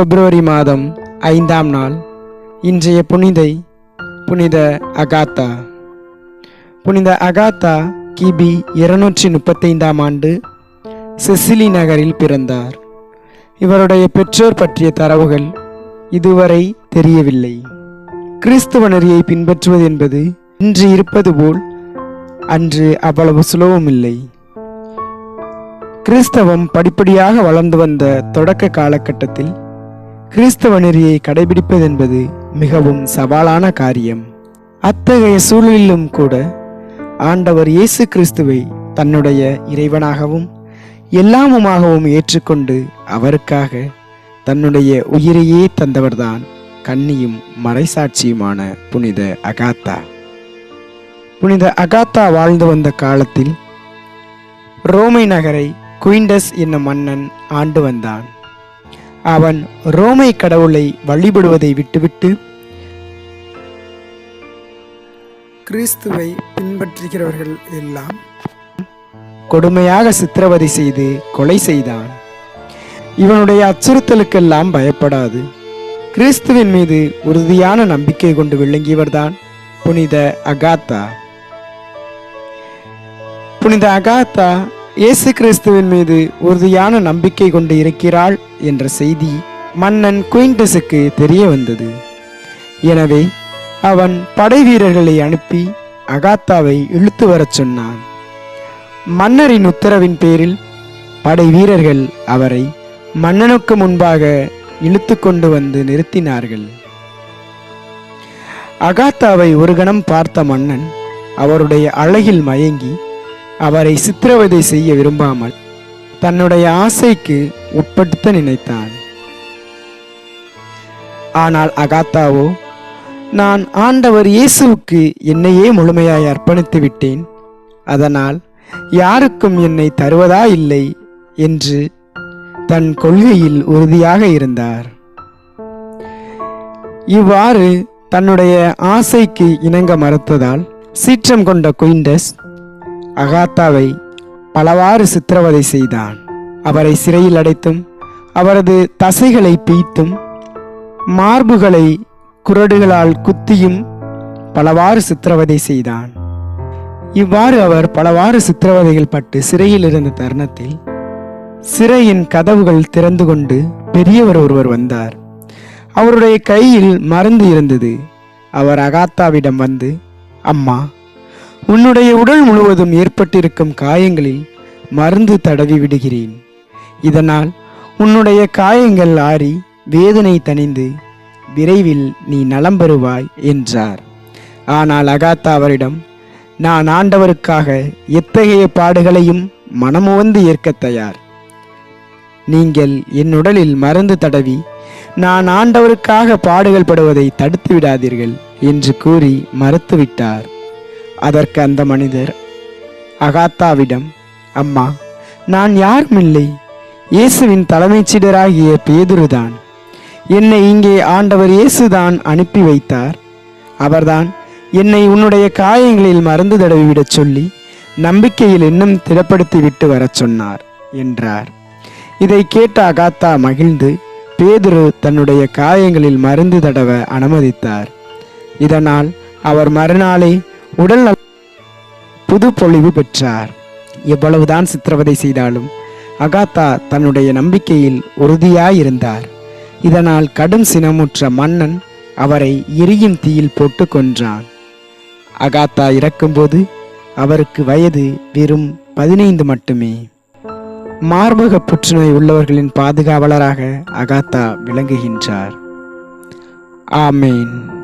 பிப்ரவரி மாதம் ஐந்தாம் நாள். இன்றைய புனிதை புனித அகாத்தா. புனித அகாத்தா கிபி இருநூற்றி முப்பத்தைந்தாம் ஆண்டு செசிலி நகரில் பிறந்தார். இவருடைய பெற்றோர் பற்றிய தரவுகள் இதுவரை தெரியவில்லை. கிறிஸ்துவ நெறியை பின்பற்றுவது என்பது இன்று இருப்பது போல் அன்று அவ்வளவு சுலபமில்லை கிறிஸ்தவம் படிப்படியாக வளர்ந்து வந்த தொடக்க காலகட்டத்தில் கிறிஸ்தவ நெறியை கடைபிடிப்பது என்பது மிகவும் சவாலான காரியம். அத்தகைய சூழலிலும் கூட ஆண்டவர் இயேசு கிறிஸ்துவை தன்னுடைய இறைவனாகவும் எல்லாமுமாகவும் ஏற்றுக்கொண்டு அவருக்காக தன்னுடைய உயிரையே தந்தவர்தான் கன்னியும் மறைசாட்சியுமான புனித அகாத்தா. புனித அகாத்தா வாழ்ந்து வந்த காலத்தில் ரோமை நகரை குயிண்டஸ் என்னும் மன்னன் ஆண்டு வந்தான். அவன் ரோமை கடவுளை வழிபடுவதை விட்டுவிட்டு கிறிஸ்துவை பின்பற்றுகிறவர்கள் எல்லாம் கொடுமையாக சித்திரவதை செய்து கொலை செய்தான். இவனுடைய அச்சுறுத்தலுக்கெல்லாம் பயப்படாது. கிறிஸ்துவின் மீது உறுதியான நம்பிக்கை கொண்டு விளங்கியவர்தான் புனித அகாத்தா. புனித அகாத்தா இயேசு கிறிஸ்துவின் மீது உறுதியான நம்பிக்கை கொண்டு இருக்கிறாள் என்ற செய்தி மன்னன் குயின்டஸுக்கு தெரிய வந்தது. எனவே அவன் படை வீரர்களை அனுப்பி அகாத்தாவை இழுத்து வரச் சொன்னான். மன்னரின் உத்தரவின் பேரில் படை வீரர்கள் அவரை மன்னனுக்கு முன்பாக இழுத்து கொண்டு வந்து நிறுத்தினார்கள். அகாத்தாவை ஒரு கணம் பார்த்த மன்னன் அவருடைய அழகில் மயங்கி அவரை சித்திரவதை செய்ய விரும்பாமல் தன்னுடைய ஆசைக்கு உட்படுத்த நினைத்தான். ஆனால் அகாத்தாவோ நான் ஆண்டவர் இயேசுவுக்கு என்னையே முழுமையாய் அர்ப்பணித்து விட்டேன். அதனால் யாருக்கும் என்னை தருவதா இல்லை என்று தன் கொள்கையில் உறுதியாக இருந்தார். இவ்வாறு தன்னுடைய ஆசைக்கு இணங்க மறுத்ததால் சீற்றம் கொண்ட குயின்டஸ் அகாத்தாவை பலவாறு சித்திரவதை செய்தான். அவரை சிறையில் அடைத்தும் அவரது தசைகளை பீய்த்தும் மார்புகளை குரடுகளால் குத்தியும் பலவாறு சித்திரவதை செய்தான். இவ்வாறு அவர் பலவாறு சித்திரவதைகள் பட்டு சிறையில் இருந்த தருணத்தில் சிறையின் கதவுகள் திறந்து கொண்டு பெரியவர் ஒருவர் வந்தார். அவருடைய கையில் மருந்து இருந்தது. அவர் அகாத்தாவிடம் வந்து அம்மா உன்னுடைய உடல் முழுவதும் ஏற்பட்டிருக்கும் காயங்களில் மருந்து தடவி விடுகிறேன். இதனால் உன்னுடைய காயங்கள் ஆறி வேதனை தணிந்து விரைவில் நீ நலம் பெறுவாய் என்றார். ஆனால் அகாத்தா அவரிடம் நான் ஆண்டவருக்காக எத்தகைய பாடுகளையும் மனமுவந்து ஏற்க தயார். நீங்கள் என் உடலில் மருந்து தடவி நான் ஆண்டவருக்காக பாடுகள் படுவதை தடுத்து விடாதீர்கள் என்று கூறி மறுத்துவிட்டார். அதற்கு அந்த மனிதர் அகாத்தாவிடம் அம்மா நான் யாரும் இல்லை இயேசுவின் தலைமைச் சீடராகிய பேதுருதான். என்னை இங்கே ஆண்டவர் இயேசுதான் அனுப்பி வைத்தார். அவர்தான் என்னை உன்னுடைய காயங்களில் மருந்து தடவிவிடச் சொல்லி நம்பிக்கையில் இன்னும் திடப்படுத்தி விட்டு வரச் சொன்னார் என்றார். இதை கேட்ட அகாத்தா மகிழ்ந்து பேதுரு தன்னுடைய காயங்களில் மருந்து தடவ அனுமதித்தார். இதனால் அவர் மறுநாளே உடல் நல- புது பொழிவு பெற்றார். எவ்வளவுதான் சித்திரவதை செய்தாலும் அகாத்தா தன்னுடைய நம்பிக்கையில் உறுதியாயிருந்தார். இதனால் கடும் சினமுற்ற மன்னன் அவரை எரியும் தீயில் போட்டு கொன்றான். அகாத்தா இறக்கும்போது அவருக்கு வயது வெறும் பதினைந்து மட்டுமே. மார்பக புற்றுநோய் உள்ளவர்களின் பாதுகாவலராக அகாத்தா விளங்குகின்றார். ஆமேன்.